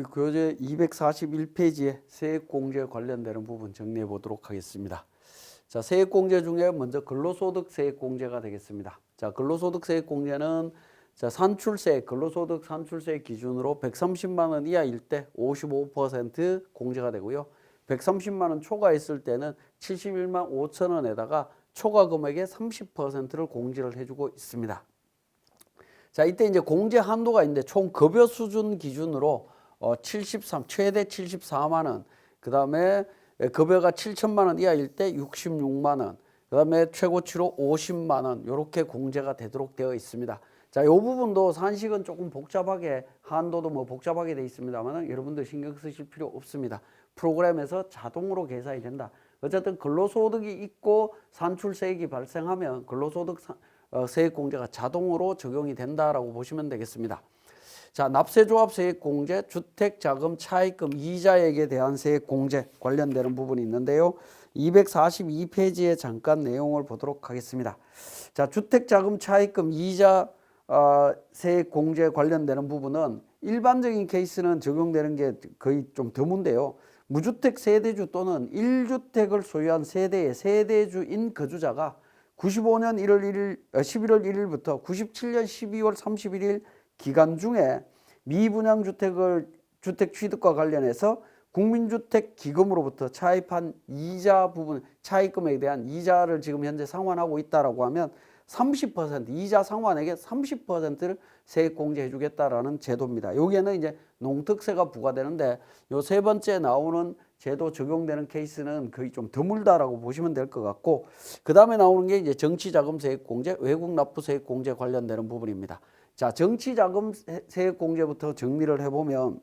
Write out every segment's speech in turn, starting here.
우리 교재 241페이지에 세액공제 관련되는 부분 정리해 보도록 하겠습니다. 자, 세액공제 중에 먼저 근로소득 세액공제가 되겠습니다. 자, 근로소득 세액공제는 자, 산출세, 근로소득 산출세 기준으로 130만 원 이하일 때 55% 공제가 되고요. 130만 원 초과했을 때는 71만 5천 원에다가 초과 금액의 30%를 공제를 해주고 있습니다. 자, 이때 이제 공제 한도가 있는데 총 급여 수준 기준으로 어, 73 최대 74만 원. 그다음에 급여가 7천만 원 이하일 때 66만 원. 그다음에 최고치로 50만 원. 요렇게 공제가 되도록 되어 있습니다. 자, 요 부분도 산식은 조금 복잡하게 한도도 뭐 복잡하게 돼 있습니다만 여러분들 신경 쓰실 필요 없습니다. 프로그램에서 자동으로 계산이 된다. 어쨌든 근로소득이 있고 산출세액이 발생하면 근로소득 사- 어, 세액공제가 자동으로 적용이 된다라고 보시면 되겠습니다. 자, 납세조합 세액공제, 주택자금 차입금 이자액에 대한 세액공제 관련되는 부분이 있는데요. 242페이지에 잠깐 내용을 보도록 하겠습니다. 자, 주택자금 차입금 이자 어, 세액공제 관련되는 부분은 일반적인 케이스는 적용되는 게 거의 좀 드문데요. 무주택 세대주 또는 1주택을 소유한 세대의 세대주인 거주자가 95년 1월 1일, 어, 11월 1일부터 97년 12월 31일 기간 중에 미분양 주택을 주택 취득과 관련해서 국민주택 기금으로부터 차입한 이자 부분 차입금에 대한 이자를 지금 현재 상환하고 있다라고 하면 30% 이자 상환액의 30%를 세액 공제해 주겠다라는 제도입니다. 여기에는 이제 농특세가 부과되는데 요 세 번째 나오는 제도 적용되는 케이스는 거의 좀 드물다라고 보시면 될 것 같고 그 다음에 나오는 게 이제 정치자금 세액 공제, 외국 납부 세액 공제 관련되는 부분입니다. 자, 정치자금 세- 세액 공제부터 정리를 해보면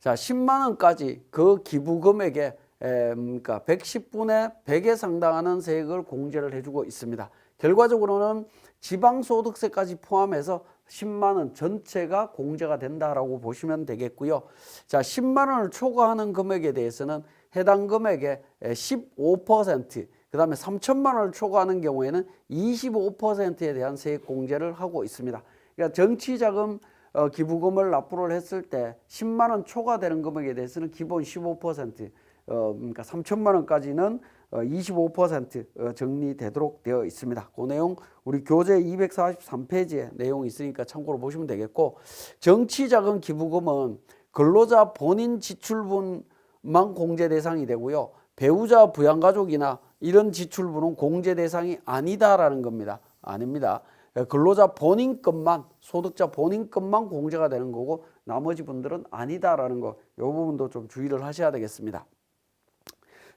자, 10만 원까지 그 기부 금액의 에, 그러니까 110분의 100에 상당하는 세액을 공제를 해주고 있습니다. 결과적으로는 지방소득세까지 포함해서 10만 원 전체가 공제가 된다라고 보시면 되겠고요. 자, 10만 원을 초과하는 금액에 대해서는 해당 금액의 15%, 그 다음에 3천만 원을 초과하는 경우에는 25%에 대한 세액 공제를 하고 있습니다. 그러니까 정치자금 어, 기부금을 납부를 했을 때 10만 원 초과되는 금액에 대해서는 기본 15%, 어, 그러니까 3천만 원까지는 어, 25% 어, 정리되도록 되어 있습니다. 그 내용 우리 교재 243페이지에 내용이 있으니까 참고로 보시면 되겠고 정치자금 기부금은 근로자 본인 지출분만 공제 대상이 되고요. 배우자 부양가족이나 이런 지출분은 공제 대상이 아니다라는 겁니다. 아닙니다. 근로자 본인 것만 소득자 본인 것만 공제가 되는 거고 나머지 분들은 아니다라는 거. 이 부분도 좀 주의를 하셔야 되겠습니다.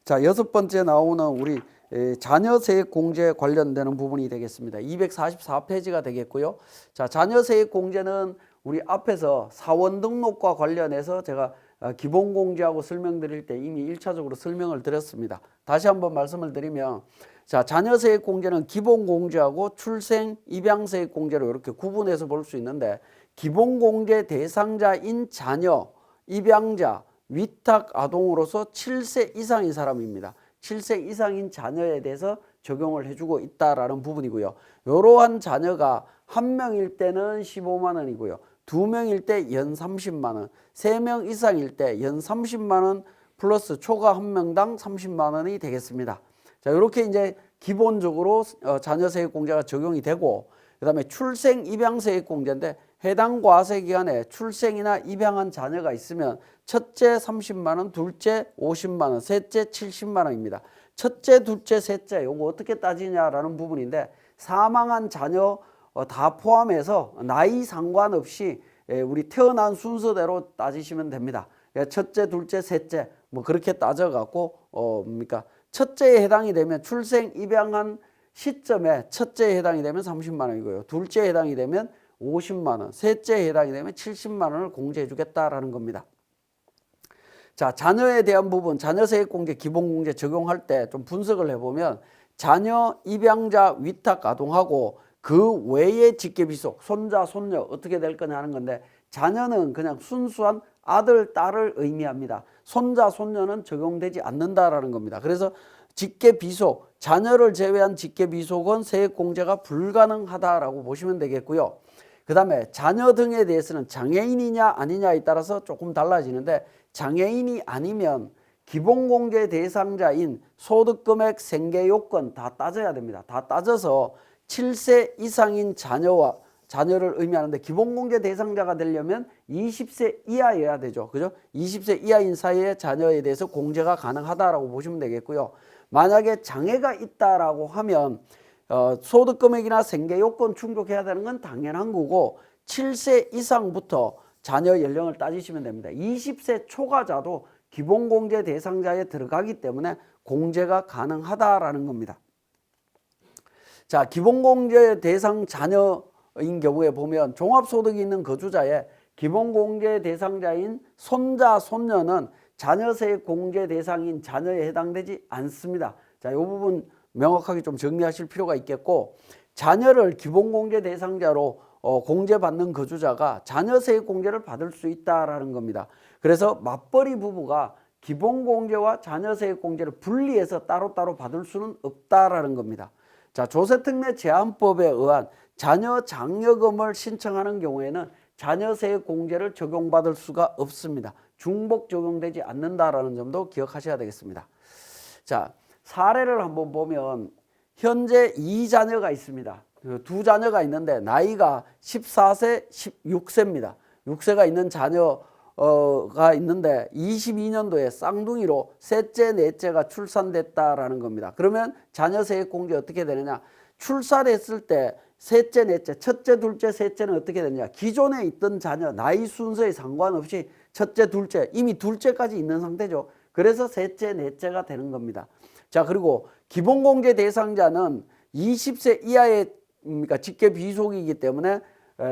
자, 여섯 번째 나오는 우리 에, 자녀세액 공제 관련되는 부분이 되겠습니다. 244페이지가 되겠고요. 자, 자녀세액 공제는 우리 앞에서 사원 등록과 관련해서 제가 어, 기본 공제하고 설명드릴 때 이미 일차적으로 설명을 드렸습니다. 다시 한번 말씀을 드리면 자, 자녀 세액 공제는 기본 공제하고 출생 입양 세액 공제로 이렇게 구분해서 볼 수 있는데 기본 공제 대상자인 자녀, 입양자, 위탁 아동으로서 7세 이상인 사람입니다. 7세 이상인 자녀에 대해서 적용을 해주고 있다라는 부분이고요. 이러한 자녀가 한 명일 때는 15만 원이고요. 두 명일 때 연 30만 원, 세명 이상일 때 연 30만 원 플러스 초과 한 명당 30만 원이 되겠습니다. 자, 이렇게 이제 기본적으로 어, 자녀 세액 공제가 적용이 되고 그다음에 출생 입양 세액 공제인데 해당 과세 기간에 출생이나 입양한 자녀가 있으면 첫째 30만 원, 둘째 50만 원, 셋째 70만 원입니다. 첫째, 둘째, 셋째 요거 어떻게 따지냐라는 부분인데 사망한 자녀 어, 다 포함해서 나이 상관없이 예, 우리 태어난 순서대로 따지시면 됩니다. 예, 첫째, 둘째, 셋째 뭐 그렇게 따져 갖고 어 뭡니까? 첫째에 해당이 되면 출생 입양한 시점에 첫째에 해당이 되면 30만 원이고요. 둘째에 해당이 되면 50만 원, 셋째에 해당이 되면 70만 원을 공제해 주겠다라는 겁니다. 자, 자녀에 대한 부분, 자녀 세액 공제, 기본 공제 적용할 때 좀 분석을 해 보면 자녀, 입양자, 위탁 아동하고 그 외의 직계비속, 손자, 손녀 어떻게 될 거냐 하는 건데 자녀는 그냥 순수한 아들, 딸을 의미합니다. 손자, 손녀는 적용되지 않는다라는 겁니다. 그래서 직계비속, 자녀를 제외한 직계비속은 세액 공제가 불가능하다라고 보시면 되겠고요. 그 다음에 자녀 등에 대해서는 장애인이냐 아니냐에 따라서 조금 달라지는데 장애인이 아니면 기본공제 대상자인 소득금액 생계 요건 다 따져야 됩니다. 다 따져서 7세 이상인 자녀와 자녀를 의미하는데 기본공제 대상자가 되려면 20세 이하여야 되죠. 그죠? 20세 이하인 사이의 자녀에 대해서 공제가 가능하다라고 보시면 되겠고요. 만약에 장애가 있다라고 하면 어, 소득 금액이나 생계 요건 충족해야 되는 건 당연한 거고 7세 이상부터 자녀 연령을 따지시면 됩니다. 20세 초과자도 기본공제 대상자에 들어가기 때문에 공제가 가능하다라는 겁니다. 자, 기본공제 대상 자녀인 경우에 보면 종합소득이 있는 거주자의 기본공제 대상자인 손자, 손녀는 자녀세 공제 대상인 자녀에 해당되지 않습니다. 자, 이 부분 명확하게 좀 정리하실 필요가 있겠고 자녀를 기본공제 대상자로 어, 공제받는 거주자가 자녀세 공제를 받을 수 있다라는 겁니다. 그래서 맞벌이 부부가 기본공제와 자녀세 공제를 분리해서 따로따로 받을 수는 없다라는 겁니다. 자, 조세특례 제한법에 의한 자녀 장려금을 신청하는 경우에는 자녀세 공제를 적용받을 수가 없습니다. 중복 적용되지 않는다라는 점도 기억하셔야 되겠습니다. 자, 사례를 한번 보면 현재 이 자녀가 있습니다. 그두 자녀가 있는데 나이가 14세, 16세입니다. 6세가 있는 자녀 가 있는데 22년도에 쌍둥이로 셋째, 넷째가 출산됐다라는 겁니다. 그러면 자녀 세액 공제 어떻게 되느냐? 출산했을 때 셋째, 넷째, 첫째, 둘째, 셋째는 어떻게 되느냐? 기존에 있던 자녀 나이 순서에 상관없이 첫째, 둘째, 이미 둘째까지 있는 상태죠. 그래서 셋째, 넷째가 되는 겁니다. 자, 그리고 기본 공제 대상자는 20세 이하의 그러니까 직계 비속이기 때문에 어,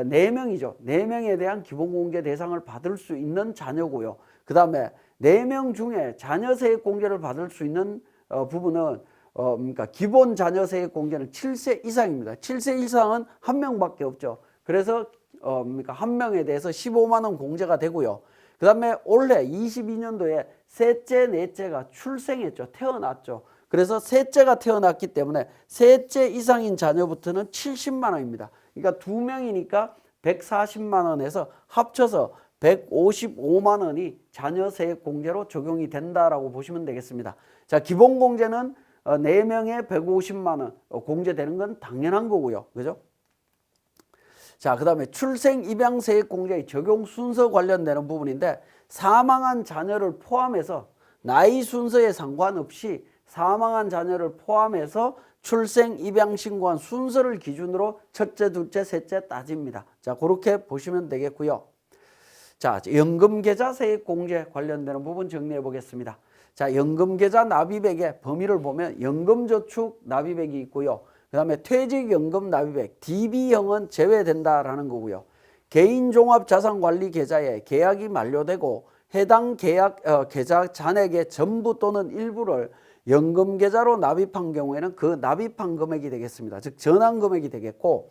네 명이죠. 네 명에 대한 기본공제 대상을 받을 수 있는 자녀고요. 그 다음에 네 명 중에 자녀 세액 공제를 받을 수 있는 어, 부분은 어, 그러니까 기본 자녀 세액 공제는 7세 이상입니다. 7세 이상은 한 명밖에 없죠. 그래서 어, 그러니까 한 명에 대해서 15만 원 공제가 되고요. 그 다음에 올해 22년도에 셋째, 넷째가 출생했죠. 태어났죠. 그래서 셋째가 태어났기 때문에 셋째 이상인 자녀부터는 70만 원입니다. 그러니까 두 명이니까 140만 원에서 합쳐서 155만 원이 자녀세액 공제로 적용이 된다라고 보시면 되겠습니다. 자, 기본 공제는 어, 4명에 150만 원 어, 공제되는 건 당연한 거고요. 그죠? 자, 그 다음에 출생 입양 세액 공제의 적용 순서 관련되는 부분인데 사망한 자녀를 포함해서 나이 순서에 상관없이 사망한 자녀를 포함해서 출생 입양 신고한 순서를 기준으로 첫째, 둘째, 셋째 따집니다. 자, 그렇게 보시면 되겠고요. 자, 연금계좌 세액 공제 관련되는 부분 정리해 보겠습니다. 자, 연금계좌 납입액의 범위를 보면 연금저축 납입액이 있고요. 그 다음에 퇴직연금 납입액, DB형은 제외된다라는 거고요. 개인종합자산관리계좌에 계약이 만료되고 해당 계약 어, 계좌 잔액의 전부 또는 일부를 연금 계좌로 납입한 경우에는 그 납입한 금액이 되겠습니다. 즉 전환 금액이 되겠고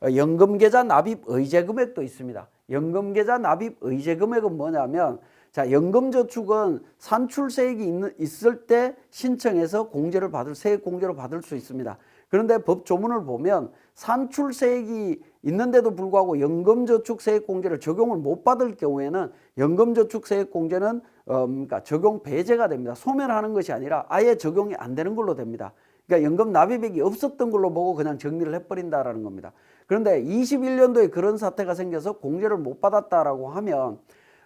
어, 연금 계좌 납입 의제 금액도 있습니다. 연금 계좌 납입 의제 금액은 뭐냐면 자 연금 저축은 산출세액이 있는, 있을 때 신청해서 공제를 받을 세액 공제를 받을 수 있습니다. 그런데 법 조문을 보면 산출세액이 있는데도 불구하고 연금저축세액공제를 적용을 못 받을 경우에는 연금저축세액공제는 어, 그러니까 적용 배제가 됩니다. 소멸하는 것이 아니라 아예 적용이 안 되는 걸로 됩니다. 그러니까 연금 납입액이 없었던 걸로 보고 그냥 정리를 해버린다라는 겁니다. 그런데 21년도에 그런 사태가 생겨서 공제를 못 받았다라고 하면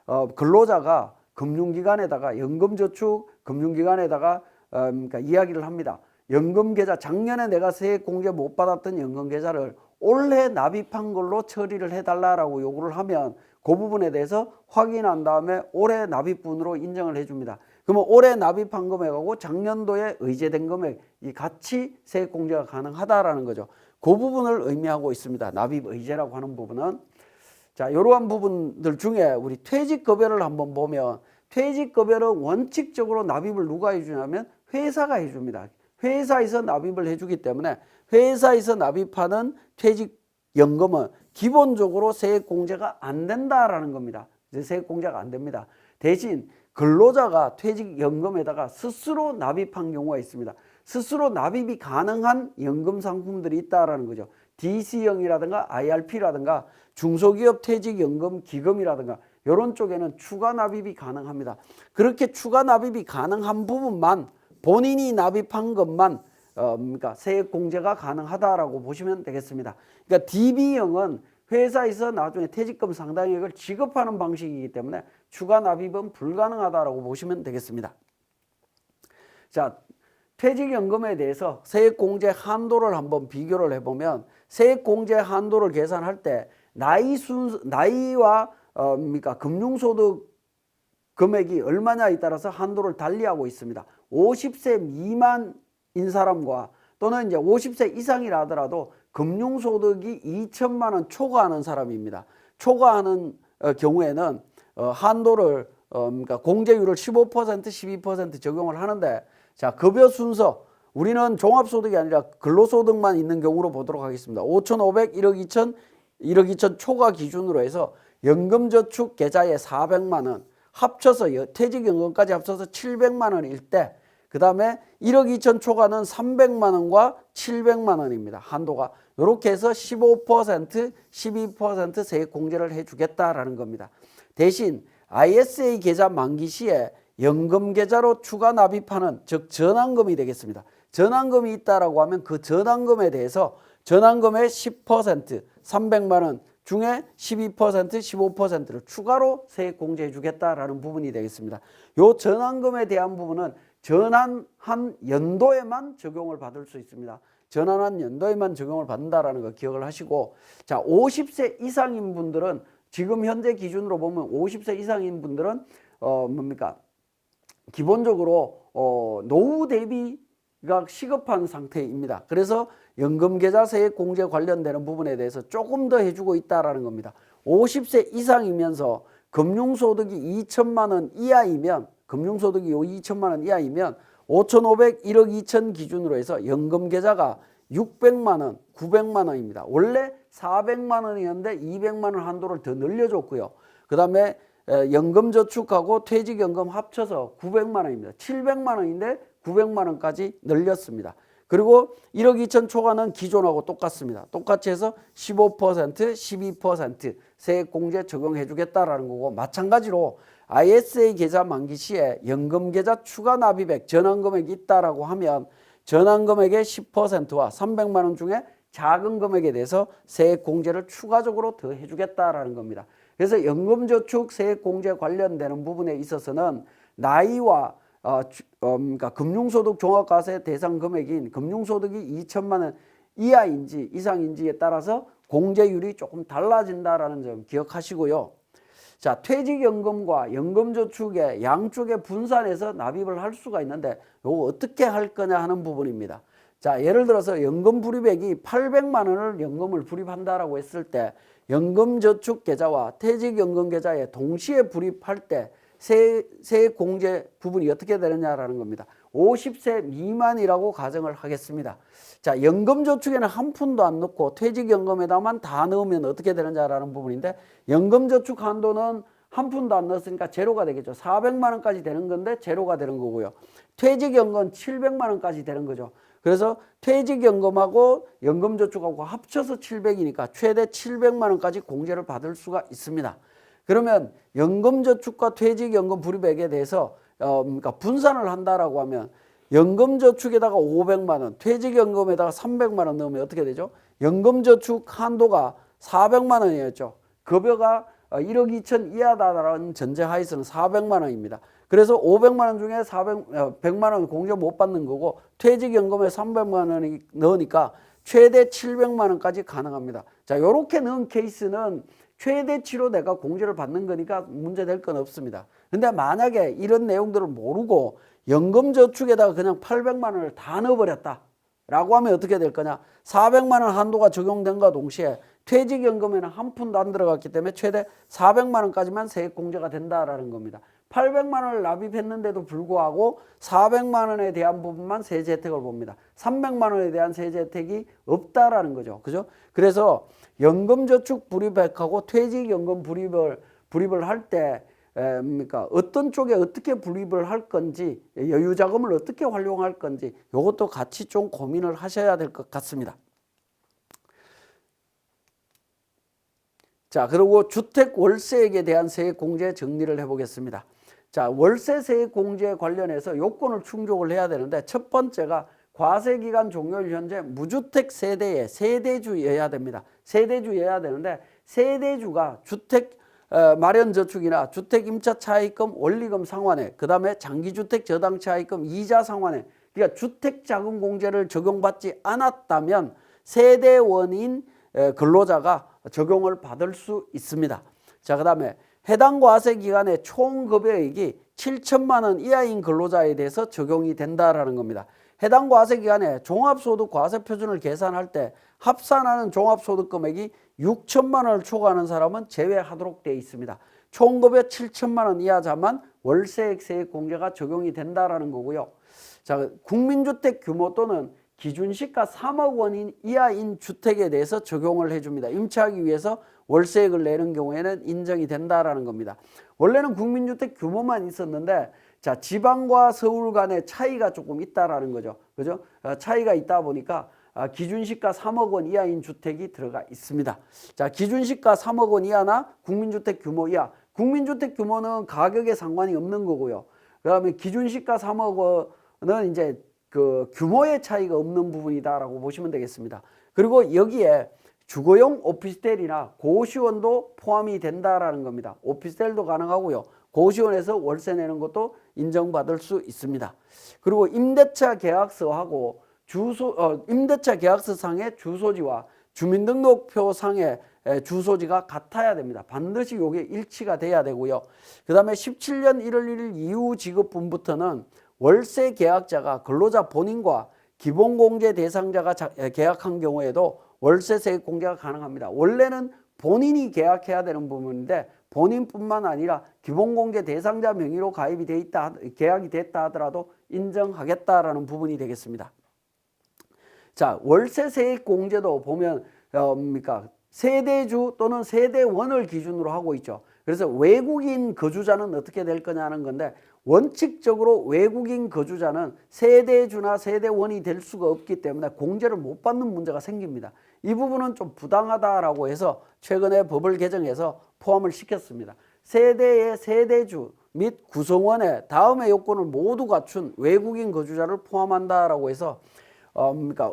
어, 근로자가 금융기관에다가 연금저축 금융기관에다가 어, 그러니까 이야기를 합니다. 연금계좌 작년에 내가 세액 공제 못 받았던 연금계좌를 올해 납입한 걸로 처리를 해달라라고 요구를 하면 그 부분에 대해서 확인한 다음에 올해 납입분으로 인정을 해줍니다. 그러면 올해 납입한 금액하고 작년도에 의제된 금액이 같이 세액 공제가 가능하다라는 거죠. 그 부분을 의미하고 있습니다. 납입 의제라고 하는 부분은 자 이러한 부분들 중에 우리 퇴직급여를 한번 보면 퇴직급여는 원칙적으로 납입을 누가 해주냐면 회사가 해줍니다. 회사에서 납입을 해주기 때문에 회사에서 납입하는 퇴직연금은 기본적으로 세액 공제가 안 된다라는 겁니다. 이제 세액 공제가 안 됩니다. 대신 근로자가 퇴직연금에다가 스스로 납입한 경우가 있습니다. 스스로 납입이 가능한 연금 상품들이 있다라는 거죠. DC형이라든가 IRP라든가 중소기업 퇴직연금 기금이라든가 이런 쪽에는 추가 납입이 가능합니다. 그렇게 추가 납입이 가능한 부분만 본인이 납입한 것만 어, 그러니까 세액 공제가 가능하다라고 보시면 되겠습니다. 그러니까 DB형은 회사에서 나중에 퇴직금 상당액을 지급하는 방식이기 때문에 추가 납입은 불가능하다라고 보시면 되겠습니다. 자, 퇴직연금에 대해서 세액공제 한도를 한번 비교를 해보면 세액공제 한도를 계산할 때 나이 순 나이와 어, 뭡니까 금융소득 금액이 얼마냐에 따라서 한도를 달리하고 있습니다. 50세 미만 인 사람과 또는 이제 50세 이상이라 하더라도 금융소득이 2천만 원 초과하는 사람입니다. 초과하는 어, 경우에는 어, 한도를 어, 그러니까 공제율을 15% 12% 적용을 하는데 자 급여 순서 우리는 종합소득이 아니라 근로소득만 있는 경우로 보도록 하겠습니다. 5,500, 1억 2천, 1억 2천 초과 기준으로 해서 연금저축 계좌에 400만 원 합쳐서 여- 퇴직연금까지 합쳐서 700만 원일 때 그 다음에 1억 2천 초과는 300만 원과 700만 원입니다. 한도가 이렇게 해서 15% 12% 세액 공제를 해주겠다라는 겁니다. 대신 ISA 계좌 만기 시에 연금 계좌로 추가 납입하는 즉 전환금이 되겠습니다. 전환금이 있다라고 하면 그 전환금에 대해서 전환금의 10% 300만 원 중에 12% 15%를 추가로 세액 공제해 주겠다라는 부분이 되겠습니다. 요 전환금에 대한 부분은 전환한 연도에만 적용을 받을 수 있습니다. 전환한 연도에만 적용을 받는다라는 거 기억을 하시고 자 50세 이상인 분들은 지금 현재 기준으로 보면 50세 이상인 분들은 어 뭡니까 기본적으로 어, 노후 대비가 시급한 상태입니다. 그래서 연금 계좌 세액 공제 관련되는 부분에 대해서 조금 더 해주고 있다라는 겁니다. 50세 이상이면서 금융소득이 2천만 원 이하이면 금융소득이 요 2천만 원 이하이면 5,500, 1억 2천 기준으로 해서 연금 계좌가 600만 원, 900만 원입니다. 원래 400만 원이었는데 200만 원 한도를 더 늘려줬고요. 그 다음에 연금저축하고 퇴직연금 합쳐서 900만 원입니다. 700만 원인데 900만 원까지 늘렸습니다. 그리고 1억 2천 초과는 기존하고 똑같습니다. 똑같이 해서 15%, 12% 세액 공제 적용해 주겠다라는 거고 마찬가지로 ISA 계좌 만기 시에 연금 계좌 추가 납입액 전환 금액이 있다라고 하면 전환 금액의 10%와 300만 원 중에 작은 금액에 대해서 세액 공제를 추가적으로 더 해주겠다라는 겁니다. 그래서 연금저축 세액 공제 관련되는 부분에 있어서는 나이와 어, 주- 어, 그러니까 금융소득 종합과세 대상 금액인 금융소득이 2천만 원 이하인지 이상인지에 따라서 공제율이 조금 달라진다라는 점 기억하시고요. 자, 퇴직연금과 연금저축의 양쪽에 분산해서 납입을 할 수가 있는데 요거 어떻게 할 거냐 하는 부분입니다. 자, 예를 들어서 연금 불입액이 800만 원을 연금을 불입한다라고 했을 때 연금저축 계좌와 퇴직연금 계좌에 동시에 불입할 때 세, 세액 공제 부분이 어떻게 되느냐라는 겁니다. 50세 미만이라고 가정을 하겠습니다. 자, 연금저축에는 한 푼도 안 넣고 퇴직연금에다만 다 넣으면 어떻게 되느냐라는 부분인데 연금저축 한도는 한 푼도 안 넣었으니까 제로가 되겠죠. 400만 원까지 되는 건데 제로가 되는 거고요. 퇴직연금 700만 원까지 되는 거죠. 그래서 퇴직연금하고 연금저축하고 합쳐서 700이니까 최대 700만 원까지 공제를 받을 수가 있습니다. 그러면 연금저축과 퇴직연금 불입액에 대해서 어, 그러니까 분산을 한다라고 하면 연금저축에다가 500만 원, 퇴직연금에다가 300만 원 넣으면 어떻게 되죠? 연금저축 한도가 400만 원이었죠. 급여가 어, 1억 2천 이하다라는 전제하에서는 400만 원입니다. 그래서 500만 원 중에 400, 어, 100만 원 공제 못 받는 거고 퇴직연금에 300만 원이 넣으니까 최대 700만 원까지 가능합니다. 자, 이렇게 넣은 케이스는 최대치로 내가 공제를 받는 거니까 문제될 건 없습니다. 근데 만약에 이런 내용들을 모르고 연금저축에다가 그냥 800만 원을 다 넣어버렸다. 라고 하면 어떻게 될 거냐? 400만 원 한도가 적용된과 동시에 퇴직연금에는 한 푼도 안 들어갔기 때문에 최대 400만 원까지만 세액 공제가 된다라는 겁니다. 800만 원을 납입했는데도 불구하고 400만 원에 대한 부분만 세제 혜택을 봅니다. 300만 원에 대한 세제 혜택이 없다라는 거죠. 그죠? 그래서 연금저축 불입액하고 퇴직연금 불입을 불입을 할때 뭡니까 어떤 쪽에 어떻게 불입을 할 건지 여유 자금을 어떻게 활용할 건지 이것도 같이 좀 고민을 하셔야 될 것 같습니다. 자, 그리고 주택 월세액에 대한 세액 공제 정리를 해보겠습니다. 자, 월세 세액 공제 관련해서 요건을 충족을 해야 되는데 첫 번째가 과세 기간 종료일 현재 무주택 세대의 세대주여야 됩니다. 세대주여야 되는데 세대주가 주택 어, 마련 저축이나 주택 임차 차익금 원리금 상환에 그 다음에 장기주택 저당 차익금 이자 상환에 그러니까 주택 자금 공제를 적용받지 않았다면 세대원인 에, 근로자가 적용을 받을 수 있습니다. 자, 그 다음에 해당 과세 기간의 총 급여액이 7천만 원 이하인 근로자에 대해서 적용이 된다라는 겁니다. 해당 과세 기간에 종합소득 과세 표준을 계산할 때 합산하는 종합소득 금액이 6천만 원을 초과하는 사람은 제외하도록 되어 있습니다. 총급여 7천만 원 이하 자만 월세액 세액 공제가 적용이 된다라는 거고요. 자, 국민주택 규모 또는 기준시가 3억 원인 이하인 주택에 대해서 적용을 해줍니다. 임차하기 위해서 월세액을 내는 경우에는 인정이 된다라는 겁니다. 원래는 국민주택 규모만 있었는데 자 지방과 서울 간의 차이가 조금 있다라는 거죠. 그죠? 어, 차이가 있다 보니까 아, 기준시가 3억 원 이하인 주택이 들어가 있습니다. 자 기준시가 3억 원 이하나 국민주택 규모 이하. 국민주택 규모는 가격에 상관이 없는 거고요. 그다음에 기준시가 3억 원은 이제 그 규모의 차이가 없는 부분이다라고 보시면 되겠습니다. 그리고 여기에 주거용 오피스텔이나 고시원도 포함이 된다라는 겁니다. 오피스텔도 가능하고요. 고시원에서 월세 내는 것도 인정받을 수 있습니다. 그리고 임대차 계약서하고 주소 어, 임대차 계약서 상의 주소지와 주민등록표 상의 에, 주소지가 같아야 됩니다. 반드시 요게 일치가 돼야 되고요. 그다음에 17년 1월 1일 이후 지급분부터는 월세 계약자가 근로자 본인과 기본공제 대상자가 계약한 경우에도 월세 세액 공제가 가능합니다. 원래는 본인이 계약해야 되는 부분인데 본인뿐만 아니라 기본공제 대상자 명의로 가입이 돼 있다 계약이 됐다 하더라도 인정하겠다라는 부분이 되겠습니다. 자 월세 세액 공제도 보면 어, 뭡니까 세대주 또는 세대원을 기준으로 하고 있죠. 그래서 외국인 거주자는 어떻게 될 거냐는 건데 원칙적으로 외국인 거주자는 세대주나 세대원이 될 수가 없기 때문에 공제를 못 받는 문제가 생깁니다. 이 부분은 좀 부당하다라고 해서 최근에 법을 개정해서 포함을 시켰습니다. 세대의 세대주 및 구성원의 다음의 요건을 모두 갖춘 외국인 거주자를 포함한다라고 해서 어, 그러니까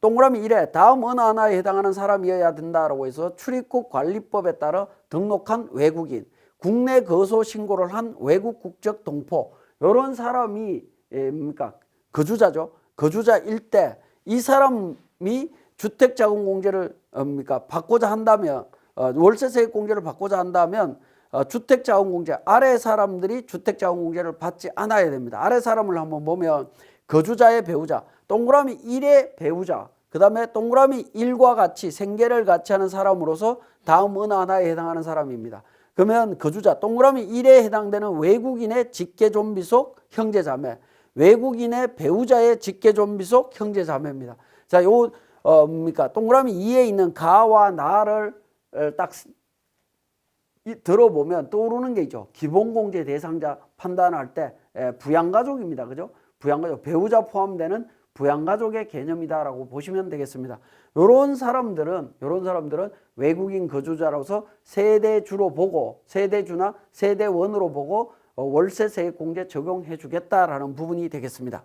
동그라미 1에 다음 어느 하나에 해당하는 사람이어야 된다라고 해서 출입국 관리법에 따라 등록한 외국인, 국내 거소 신고를 한 외국 국적 동포 이런 사람이 예, 뭡니까 거주자죠. 거주자일 때 이 사람이 주택자금공제를 어, 뭡니까 받고자 한다면 어, 월세 세액 공제를 받고자 한다면 어, 주택자금공제 아래 사람들이 주택자금공제를 받지 않아야 됩니다. 아래 사람을 한번 보면 거주자의 배우자, 동그라미 1의 배우자, 그 다음에 동그라미 1과 같이 생계를 같이 하는 사람으로서 다음 어느 하나에 해당하는 사람입니다. 그러면 거주자, 동그라미 1에 해당되는 외국인의 직계존비 속 형제 자매, 외국인의 배우자의 직계존비 속 형제 자매입니다. 자, 요, 어, 뭡니까? 동그라미 2에 있는 가와 나를 어, 딱 이, 들어보면 떠오르는 게 있죠. 기본공제 대상자 판단할 때 에, 부양가족입니다. 그죠? 부양가족, 배우자 포함되는 부양가족의 개념이다라고 보시면 되겠습니다. 요런 사람들은, 요런 사람들은 외국인 거주자로서 세대주로 보고, 세대주나 세대원으로 보고 어, 월세세액 공제 적용해 주겠다라는 부분이 되겠습니다.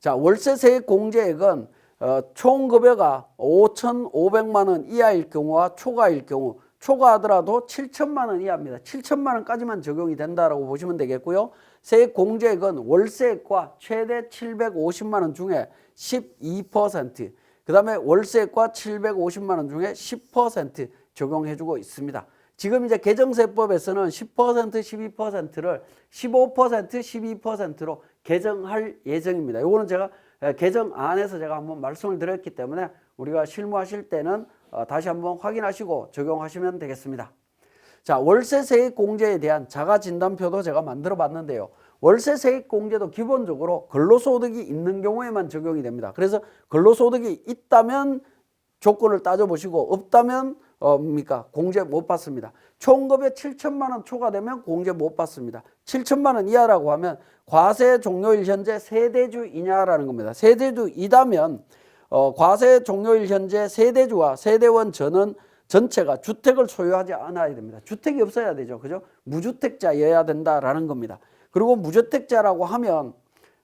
자, 월세세액 공제액은 어, 총 급여가 5,500만 원 이하일 경우와 초과일 경우 초과하더라도 7천만 원 이하입니다. 7천만 원까지만 적용이 된다라고 보시면 되겠고요. 세액 공제액은 월세액과 최대 750만 원 중에 12%, 그다음에 월세액과 750만 원 중에 10% 적용해 주고 있습니다. 지금 이제 개정세법에서는 10% 12%를 15% 12%로 개정할 예정입니다. 이거는 제가 에, 개정 안에서 제가 한번 말씀을 드렸기 때문에 우리가 실무하실 때는 어, 다시 한번 확인하시고 적용하시면 되겠습니다. 자, 월세 세액 공제에 대한 자가 진단표도 제가 만들어 봤는데요. 월세 세액 공제도 기본적으로 근로소득이 있는 경우에만 적용이 됩니다. 그래서 근로소득이 있다면 조건을 따져보시고 없다면 어, 뭡니까? 공제 못 받습니다. 총급여 7천만 원 초과되면 공제 못 받습니다. 7천만 원 이하라고 하면 과세 종료일 현재 세대주이냐라는 겁니다. 세대주이다면 어, 과세 종료일 현재 세대주와 세대원 전원 전체가 주택을 소유하지 않아야 됩니다. 주택이 없어야 되죠. 그죠? 무주택자여야 된다라는 겁니다. 그리고 무주택자라고 하면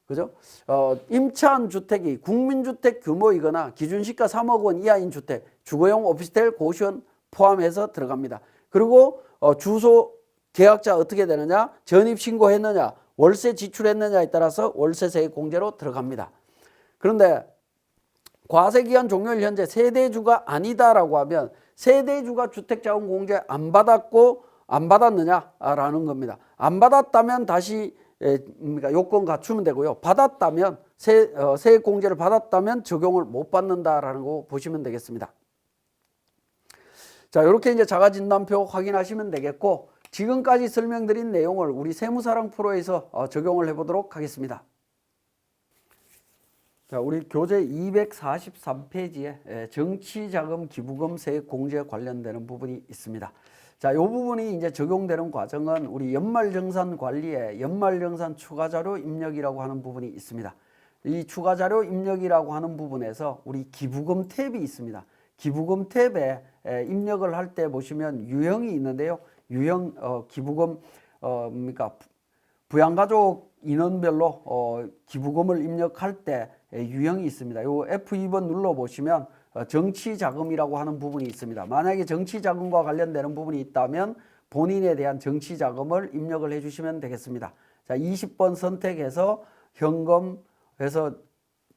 그죠? 어, 임차한 주택이 국민주택 규모이거나 기준시가 3억 원 이하인 주택, 주거용 오피스텔 고시원 포함해서 들어갑니다. 그리고 어, 주소 계약자 어떻게 되느냐, 전입 신고했느냐, 월세 지출했느냐에 따라서 월세세 공제로 들어갑니다. 그런데 과세기한 종료일 현재 세대주가 아니다라고 하면 세대주가 주택자원 공제 안 받았고 안 받았느냐라는 겁니다. 안 받았다면 다시 에, 뭡니까 요건 갖추면 되고요. 받았다면 세, 어, 세액 공제를 받았다면 적용을 못 받는다라는 거 보시면 되겠습니다. 자, 이렇게 이제 자가 진단표 확인하시면 되겠고 지금까지 설명드린 내용을 우리 세무사랑 프로에서 어, 적용을 해보도록 하겠습니다. 자, 우리 교재 243페이지에 정치자금 기부금 세액 공제 관련되는 부분이 있습니다. 자, 이 부분이 이제 적용되는 과정은 우리 연말정산 관리에 연말정산 추가자료 입력이라고 하는 부분이 있습니다. 이 추가자료 입력이라고 하는 부분에서 우리 기부금 탭이 있습니다. 기부금 탭에 에, 입력을 할 때 보시면 유형이 있는데요. 유형 어, 기부금 어, 뭡니까 부양가족 인원별로 어, 기부금을 입력할 때 에, 유형이 있습니다. 요 F2번 눌러 보시면 어, 정치 자금이라고 하는 부분이 있습니다. 만약에 정치 자금과 관련되는 부분이 있다면 본인에 대한 정치 자금을 입력을 해 주시면 되겠습니다. 자, 20번 선택해서 현금 해서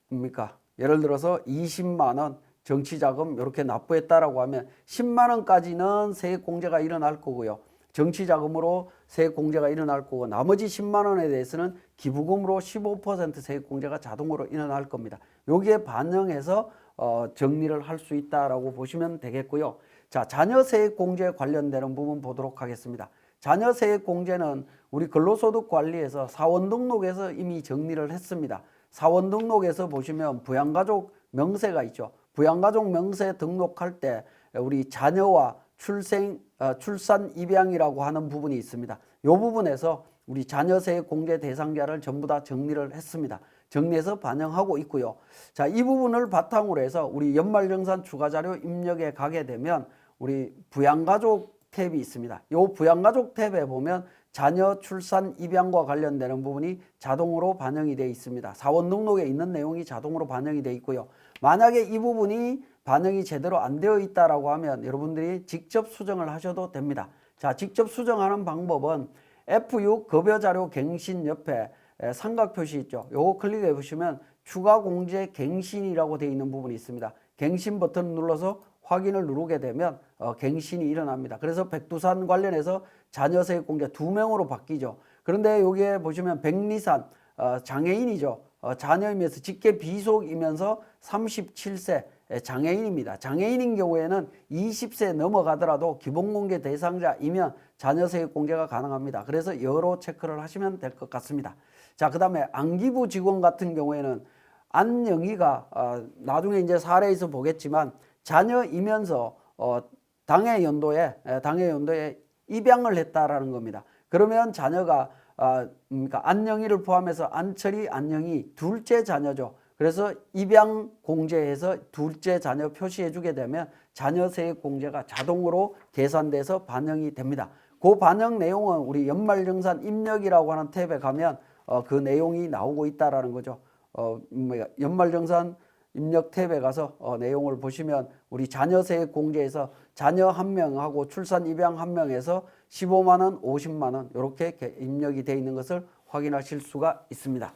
뭡니까? 예를 들어서 20만 원 정치 자금 이렇게 납부했다라고 하면 10만 원까지는 세액 공제가 일어날 거고요. 정치 자금으로 세액 공제가 일어날 거고 나머지 10만 원에 대해서는 기부금으로 15% 세액 공제가 자동으로 일어날 겁니다. 여기에 반영해서 어, 정리를 할 수 있다라고 보시면 되겠고요. 자, 자녀 세액 공제 관련되는 부분 보도록 하겠습니다. 자녀 세액 공제는 우리 근로소득 관리에서 사원 등록에서 이미 정리를 했습니다. 사원 등록에서 보시면 부양가족 명세가 있죠. 부양가족 명세 등록할 때 우리 자녀와 출생 어, 출산 입양이라고 하는 부분이 있습니다. 이 부분에서 우리 자녀세 공제 대상자를 전부 다 정리를 했습니다. 정리해서 반영하고 있고요. 자, 이 부분을 바탕으로 해서 우리 연말정산 추가자료 입력에 가게 되면 우리 부양가족 탭이 있습니다. 이 부양가족 탭에 보면 자녀 출산 입양과 관련되는 부분이 자동으로 반영이 되어 있습니다. 사원 등록에 있는 내용이 자동으로 반영이 되어 있고요. 만약에 이 부분이 반영이 제대로 안 되어 있다라고 하면 여러분들이 직접 수정을 하셔도 됩니다. 자, 직접 수정하는 방법은 F6 급여 자료 갱신 옆에 에, 삼각 표시 있죠. 요거 클릭해 보시면 추가 공제 갱신이라고 되어 있는 부분이 있습니다. 갱신 버튼 눌러서 확인을 누르게 되면 어, 갱신이 일어납니다. 그래서 백두산 관련해서 자녀 세액 공제 두 명으로 바뀌죠. 그런데 여기에 보시면 백리산 어, 장애인이죠. 어, 자녀이면서 직계 비속이면서 37세 장애인입니다. 장애인인 경우에는 20세 넘어가더라도 기본공개 대상자이면 자녀세액 공제가 가능합니다. 그래서 여러 체크를 하시면 될 것 같습니다. 자, 그 다음에 안기부 직원 같은 경우에는 안영희가 어, 나중에 이제 사례에서 보겠지만 자녀이면서 어, 당해 연도에 에, 당해 연도에 입양을 했다라는 겁니다. 그러면 자녀가 아, 그러니까 안영희를 포함해서 안철이, 안영희 둘째 자녀죠. 그래서 입양 공제해서 둘째 자녀 표시해 주게 되면 자녀 세액 공제가 자동으로 계산돼서 반영이 됩니다. 그 반영 내용은 우리 연말정산 입력이라고 하는 탭에 가면 어, 그 내용이 나오고 있다라는 거죠. 어, 뭐야, 연말정산 입력 탭에 가서 어, 내용을 보시면 우리 자녀 세액 공제에서 자녀 한 명하고 출산 입양 한 명에서 15만 원, 50만 원 이렇게 입력이 되어 있는 것을 확인하실 수가 있습니다.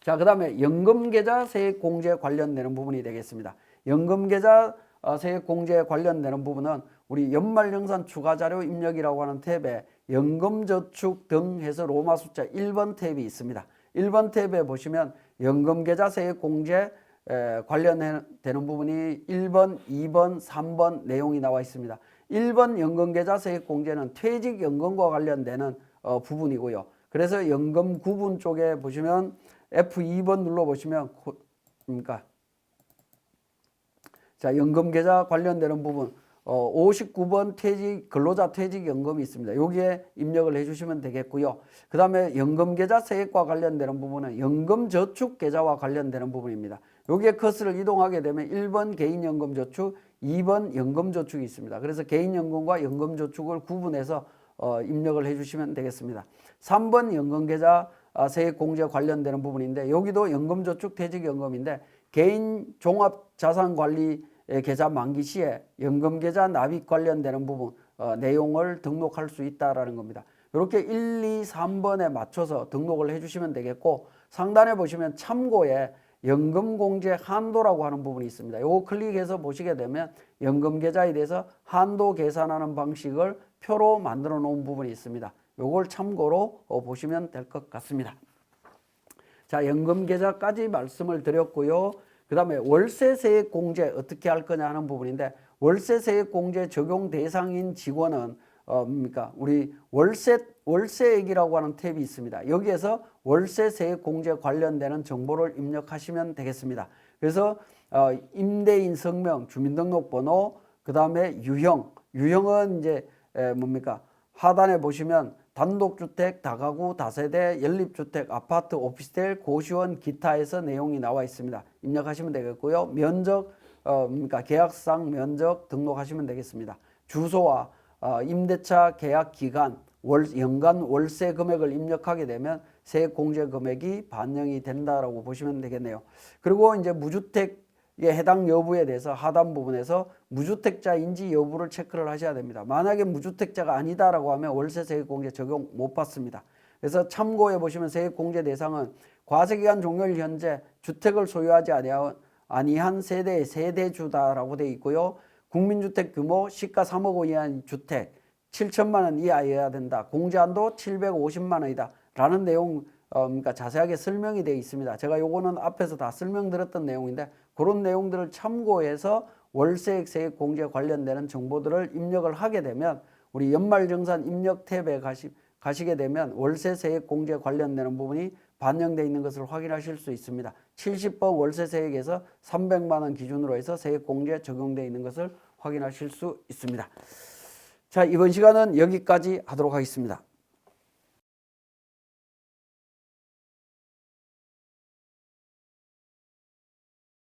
자, 그다음에 연금 계좌 세액 공제 관련되는 부분이 되겠습니다. 연금 계좌 어, 세액 공제 관련되는 부분은 우리 연말정산 추가 자료 입력이라고 하는 탭에 연금 저축 등 해서 로마 숫자 1번 탭이 있습니다. 1번 탭에 보시면 연금 계좌 세액 공제 에, 관련되는 부분이 1번, 2번, 3번 내용이 나와 있습니다. 1번 연금계좌 세액 공제는 퇴직연금과 관련되는 어, 부분이고요. 그래서 연금 구분 쪽에 보시면 F2번 눌러보시면 그러니까 자 연금계좌 관련되는 부분 어, 59번 퇴직 근로자 퇴직연금이 있습니다. 여기에 입력을 해주시면 되겠고요. 그 다음에 연금계좌 세액과 관련되는 부분은 연금저축계좌와 관련되는 부분입니다. 여기에 커스를 이동하게 되면 1번 개인연금저축, 2번 연금저축이 있습니다. 그래서 개인연금과 연금저축을 구분해서 어, 입력을 해주시면 되겠습니다. 3번 연금계좌 아, 세액공제 관련되는 부분인데 여기도 연금저축 퇴직연금인데 개인 종합자산관리 계좌 만기 시에 연금계좌 납입 관련되는 부분 어, 내용을 등록할 수 있다라는 겁니다. 이렇게 1, 2, 3번에 맞춰서 등록을 해주시면 되겠고 상단에 보시면 참고에 연금공제 한도라고 하는 부분이 있습니다. 요거 클릭해서 보시게 되면 연금 계좌에 대해서 한도 계산하는 방식을 표로 만들어 놓은 부분이 있습니다. 요걸 참고로 어, 보시면 될 것 같습니다. 자, 연금 계좌까지 말씀을 드렸고요. 그 다음에 월세 세액 공제 어떻게 할 거냐 하는 부분인데 월세 세액 공제 적용 대상인 직원은 어, 뭡니까? 우리 월세, 월세액이라고 하는 탭이 있습니다. 여기에서 월세세액 공제 관련되는 정보를 입력하시면 되겠습니다. 그래서 어, 임대인 성명, 주민등록번호, 그 다음에 유형, 유형은 이제 에, 뭡니까? 하단에 보시면 단독주택, 다가구, 다세대, 연립주택, 아파트, 오피스텔, 고시원, 기타에서 내용이 나와 있습니다. 입력하시면 되겠고요. 면적, 어, 그러니까 계약상 면적 등록하시면 되겠습니다. 주소와 어, 임대차 계약 기간, 월, 연간 월세 금액을 입력하게 되면 세액 공제 금액이 반영이 된다라고 보시면 되겠네요. 그리고 이제 무주택 에 해당 여부에 대해서 하단 부분에서 무주택자인지 여부를 체크를 하셔야 됩니다. 만약에 무주택자가 아니다라고 하면 월세 세액 공제 적용 못 받습니다. 그래서 참고해 보시면 세액 공제 대상은 과세기간 종료일 현재 주택을 소유하지 아니한 세대의 세대주다라고 되어 있고요. 국민주택 규모 시가 3억 원 이하인 주택 7천만 원 이하여야 된다. 공제한도 750만 원이다. 라는 내용 어, 그러니까 자세하게 설명이 되어 있습니다. 제가 요거는 앞에서 다 설명드렸던 내용인데 그런 내용들을 참고해서 월세액 세액 공제 관련되는 정보들을 입력을 하게 되면 우리 연말정산 입력 탭에 가시, 가시게 되면 월세 세액 공제 관련되는 부분이 반영되어 있는 것을 확인하실 수 있습니다. 70번 월세 세액에서 300만 원 기준으로 해서 세액 공제 적용되어 있는 것을 확인하실 수 있습니다. 자, 이번 시간은 여기까지 하도록 하겠습니다.